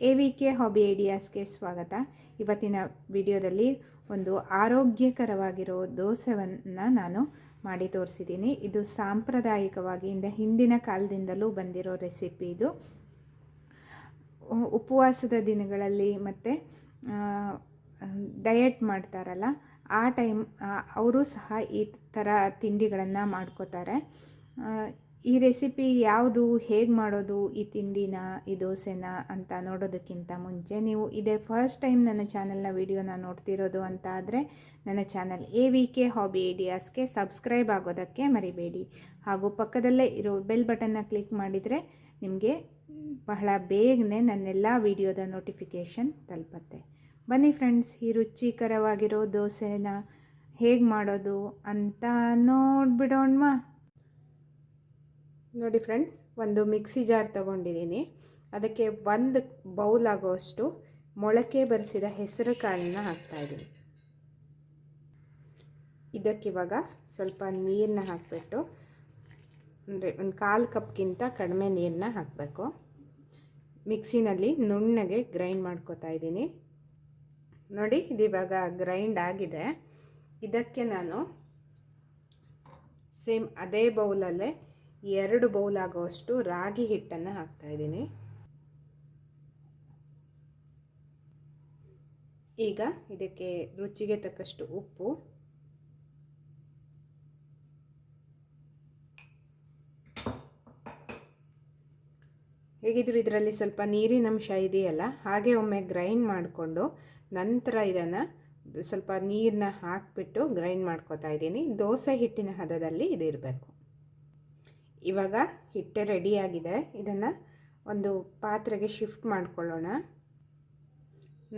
A V K hobby ಐಡಿಯಾಸ್ಗೆ ಸ್ವಾಗತ. ಇವತ್ತಿನ ವಿಡಿಯೋದಲ್ಲಿ ಒಂದು ಆರೋಗ್ಯಕರವಾಗಿರೋ ದೋಸೆವನ್ನು ನಾನು ಮಾಡಿ ತೋರಿಸಿದ್ದೀನಿ. ಇದು ಸಾಂಪ್ರದಾಯಿಕವಾಗಿ ಇಂದ ಹಿಂದಿನ ಕಾಲದಿಂದಲೂ ಬಂದಿರೋ ರೆಸಿಪಿ ಇದು. ಉಪವಾಸದ ದಿನಗಳಲ್ಲಿ ಮತ್ತು ಡಯಟ್ ಮಾಡ್ತಾರಲ್ಲ, ಆ ಟೈಮ್ ಅವರು ಸಹ ಈ ಥರ ತಿಂಡಿಗಳನ್ನು ಮಾಡ್ಕೋತಾರೆ. ಈ ರೆಸಿಪಿ ಯಾವುದು, ಹೇಗೆ ಮಾಡೋದು, ಈ ತಿಂಡಿನ, ಈ ದೋಸೆನ ಅಂತ ನೋಡೋದಕ್ಕಿಂತ ಮುಂಚೆ ನೀವು ಇದೇ ಫಸ್ಟ್ ಟೈಮ್ ನನ್ನ ಚಾನಲ್ನ ವಿಡಿಯೋನ ನೋಡ್ತಿರೋದು ಅಂತ ಆದರೆ ನನ್ನ channel A V K hobby ಐಡಿಯಾಸ್ಗೆ subscribe ಆಗೋದಕ್ಕೆ ಮರಿಬೇಡಿ. ಹಾಗೂ ಪಕ್ಕದಲ್ಲೇ ಇರೋ ಬೆಲ್ ಬಟನ್ನ ಕ್ಲಿಕ್ ಮಾಡಿದರೆ ನಿಮಗೆ ಬಹಳ ಬೇಗನೆ ನನ್ನೆಲ್ಲ ವಿಡಿಯೋದ ನೋಟಿಫಿಕೇಷನ್ ತಲುಪತ್ತೆ. ಬನ್ನಿ ಫ್ರೆಂಡ್ಸ್ ಈ ರುಚಿಕರವಾಗಿರೋ ದೋಸೆನ ಹೇಗೆ ಮಾಡೋದು ಅಂತ ನೋಡ್ಬಿಡೋಣವಾ? ನೋಡಿ ಫ್ರೆಂಡ್ಸ್, ಒಂದು ಮಿಕ್ಸಿ ಜಾರ್ ತಗೊಂಡಿದ್ದೀನಿ. ಅದಕ್ಕೆ ಒಂದು ಬೌಲ್ ಆಗೋಷ್ಟು ಮೊಳಕೆ ಬರಿಸಿದ ಹೆಸರು ಕಾಳನ್ನ ಹಾಕ್ತಾಯಿದ್ದೀನಿ ಇದಕ್ಕಿವಾಗ ಸ್ವಲ್ಪ ನೀರನ್ನ ಹಾಕಿಬಿಟ್ಟು, ಅಂದರೆ ಒಂದು ಕಾಲು ಕಪ್ಗಿಂತ ಕಡಿಮೆ ನೀರನ್ನ ಹಾಕಬೇಕು. ಮಿಕ್ಸಿನಲ್ಲಿ ನುಣ್ಣಗೆ ಗ್ರೈಂಡ್ ಮಾಡ್ಕೋತಾ ಇದ್ದೀನಿ. ನೋಡಿ ಇದಿವಾಗ ಗ್ರೈಂಡ್ ಆಗಿದೆ. ಇದಕ್ಕೆ ನಾನು ಸೇಮ್ ಅದೇ ಬೌಲಲ್ಲೇ ಎರಡು ಬೌಲ್ ಆಗೋಷ್ಟು ರಾಗಿ ಹಿಟ್ಟನ್ನು ಹಾಕ್ತಾಯಿದ್ದೀನಿ ಈಗ ಇದಕ್ಕೆ ರುಚಿಗೆ ತಕ್ಕಷ್ಟು ಉಪ್ಪು. ಹೇಗಿದ್ರು ಇದರಲ್ಲಿ ಸ್ವಲ್ಪ ನೀರಿನಂಶ ಇದೆಯಲ್ಲ, ಹಾಗೆ ಒಮ್ಮೆ ಗ್ರೈಂಡ್ ಮಾಡಿಕೊಂಡು ನಂತರ ಇದನ್ನು ಸ್ವಲ್ಪ ನೀರನ್ನ ಹಾಕಿಬಿಟ್ಟು ಗ್ರೈಂಡ್ ಮಾಡ್ಕೊತಾ ಇದ್ದೀನಿ. ದೋಸೆ ಹಿಟ್ಟಿನ ಹದದಲ್ಲಿ ಇದಿರಬೇಕು. ಇವಾಗ ಹಿಟ್ಟು ರೆಡಿಯಾಗಿದೆ ಇದನ್ನು ಒಂದು ಪಾತ್ರೆಗೆ ಶಿಫ್ಟ್ ಮಾಡ್ಕೊಳ್ಳೋಣ.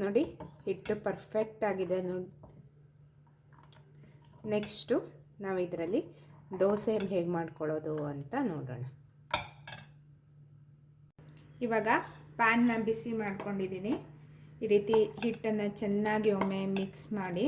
ನೋಡಿ, ಹಿಟ್ಟು ಪರ್ಫೆಕ್ಟ್ ಆಗಿದೆ ನೋಡಿ. ನೆಕ್ಸ್ಟು ನಾವು ಇದರಲ್ಲಿ ದೋಸೆ ಹೇಗೆ ಮಾಡ್ಕೊಳ್ಳೋದು ಅಂತ ನೋಡೋಣ. ಇವಾಗ ಪ್ಯಾನ್ನ ಬಿಸಿ ಮಾಡ್ಕೊಂಡಿದ್ದೀನಿ. ಈ ರೀತಿ ಹಿಟ್ಟನ್ನು ಚೆನ್ನಾಗಿ ಒಮ್ಮೆ ಮಿಕ್ಸ್ ಮಾಡಿ.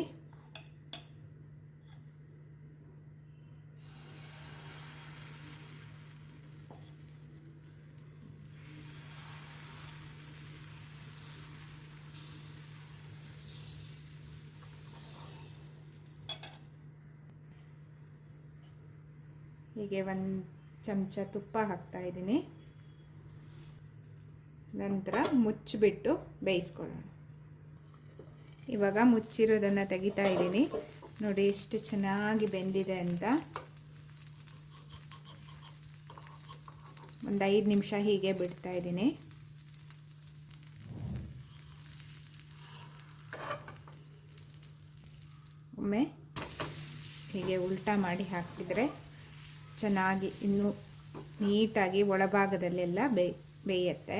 ಹೀಗೆ ಒಂದು ಚಮಚ ತುಪ್ಪ ಹಾಕ್ತಾ ಇದ್ದೀನಿ. ನಂತರ ಮುಚ್ಚಿಬಿಟ್ಟು ಬೇಯಿಸ್ಕೊಳ್ಳೋಣ. ಇವಾಗ ಮುಚ್ಚಿರೋದನ್ನು ತೆಗಿತಾ ಇದ್ದೀನಿ. ನೋಡಿ ಎಷ್ಟು ಚೆನ್ನಾಗಿ ಬೆಂದಿದೆ ಅಂತ. ಒಂದು ಐದು ನಿಮಿಷ ಹೀಗೆ ಬಿಡ್ತಾ ಇದ್ದೀನಿ. ಒಮ್ಮೆ ಹೀಗೆ ಉಲ್ಟಾ ಮಾಡಿ ಹಾಕಿದರೆ ಚೆನ್ನಾಗಿ ಇನ್ನು ನೀಟಾಗಿ ಒಳಭಾಗದಲ್ಲೆಲ್ಲ ಬೇಯ್ ಬೇಯುತ್ತೆ.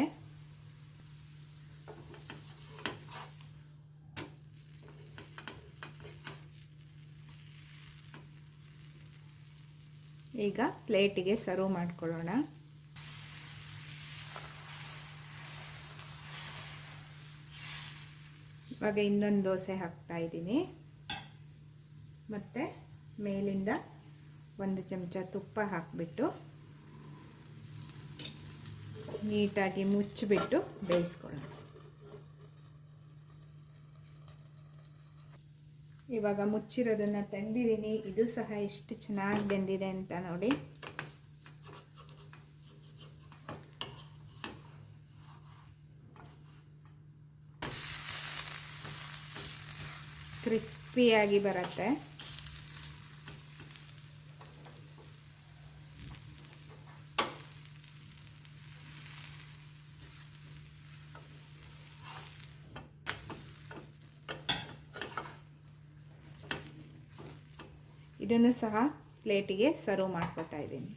ಈಗ ಪ್ಲೇಟಿಗೆ ಸರ್ವ್ ಮಾಡ್ಕೊಳ್ಳೋಣ. ಇವಾಗ ಇನ್ನೊಂದು ದೋಸೆ ಹಾಕ್ತಾ ಇದ್ದೀನಿ. ಮತ್ತು ಮೇಲಿಂದ ಒಂದು ಚಮಚ ತುಪ್ಪ ಹಾಕಿಬಿಟ್ಟು ನೀಟಾಗಿ ಮುಚ್ಚಿಬಿಟ್ಟು ಬೇಯಿಸ್ಕೊಳ್ಳೋಣ. ಇವಾಗ ಮುಚ್ಚಿರೋದನ್ನು ತಂದಿದ್ದೀನಿ. ಇದು ಸಹ ಎಷ್ಟು ಚೆನ್ನಾಗಿ ಬೆಂದಿದೆ ಅಂತ ನೋಡಿ. ಕ್ರಿಸ್ಪಿಯಾಗಿ ಬರುತ್ತೆ. ಇದನ್ನು ಸಹ ಪ್ಲೇಟಿಗೆ ಸರ್ವ್ ಮಾಡ್ಕೊತಾ ಇದ್ದೀನಿ.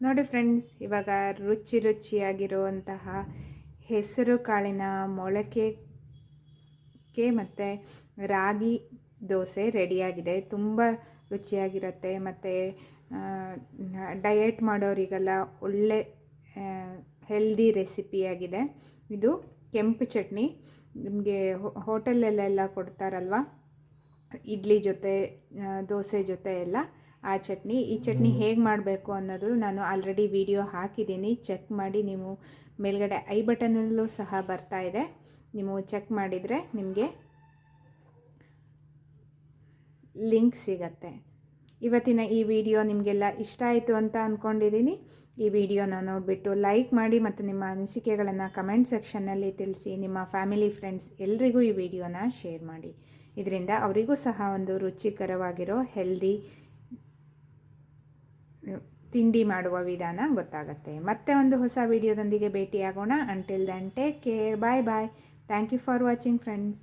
ನೋಡಿ ಫ್ರೆಂಡ್ಸ್, ಇವಾಗ ರುಚಿ ರುಚಿಯಾಗಿರುವಂತಹ ಹೆಸರು ಕಾಳಿನ ಮೊಳಕೆಗೆ ಮತ್ತು ರಾಗಿ ದೋಸೆ ರೆಡಿಯಾಗಿದೆ. ತುಂಬ ರುಚಿಯಾಗಿರುತ್ತೆ. ಮತ್ತು ಡಯೆಟ್ ಮಾಡೋರಿಗೆಲ್ಲ ಒಳ್ಳೆ ಹೆಲ್ದಿ ರೆಸಿಪಿಯಾಗಿದೆ ಇದು ಕೆಂಪು ಚಟ್ನಿ. ನಿಮಗೆ ಹೋಟೆಲಲ್ಲೆಲ್ಲ ಕೊಡ್ತಾರಲ್ವ? ಇಡ್ಲಿ ಜೊತೆ ದೋಸೆ ಜೊತೆ ಎಲ್ಲ ಆ ಚಟ್ನಿ. ಈ ಚಟ್ನಿ ಹೇಗೆ ಮಾಡಬೇಕು ಅನ್ನೋದು ನಾನು ಆಲ್ರೆಡಿ ವಿಡಿಯೋ ಹಾಕಿದ್ದೀನಿ. ಚೆಕ್ ಮಾಡಿ ನೀವು ಮೇಲ್ಗಡೆ ಐ ಬಟನಲ್ಲೂ ಸಹ ಬರ್ತಾ ಇದೆ. ನೀವು ಚೆಕ್ ಮಾಡಿದರೆ ನಿಮಗೆ ಲಿಂಕ್ ಸಿಗತ್ತೆ. ಇವತ್ತಿನ ಈ ವಿಡಿಯೋ ನಿಮಗೆಲ್ಲ ಇಷ್ಟ ಆಯಿತು ಅಂತ ಅಂದ್ಕೊಂಡಿದ್ದೀನಿ ಈ ವಿಡಿಯೋನ ನೋಡಿಬಿಟ್ಟು ಲೈಕ್ ಮಾಡಿ ಮತ್ತು ನಿಮ್ಮ ಅನಿಸಿಕೆಗಳನ್ನು ಕಮೆಂಟ್ ಸೆಕ್ಷನ್ನಲ್ಲಿ ತಿಳಿಸಿ ನಿಮ್ಮ ಫ್ಯಾಮಿಲಿ ಫ್ರೆಂಡ್ಸ್ ಎಲ್ರಿಗೂ ಈ ವಿಡಿಯೋನ ಶೇರ್ ಮಾಡಿ. ಇದರಿಂದ ಅವರಿಗೂ ಸಹ ಒಂದು ರುಚಿಕರವಾಗಿರೋ ಹೆಲ್ದಿ ತಿಂಡಿ ಮಾಡುವ ವಿಧಾನ ಗೊತ್ತಾಗುತ್ತೆ. ಮತ್ತೆ ಒಂದು ಹೊಸ ವಿಡಿಯೋದೊಂದಿಗೆ ಭೇಟಿಯಾಗೋಣ. Until then take care bye bye thank you for watching friends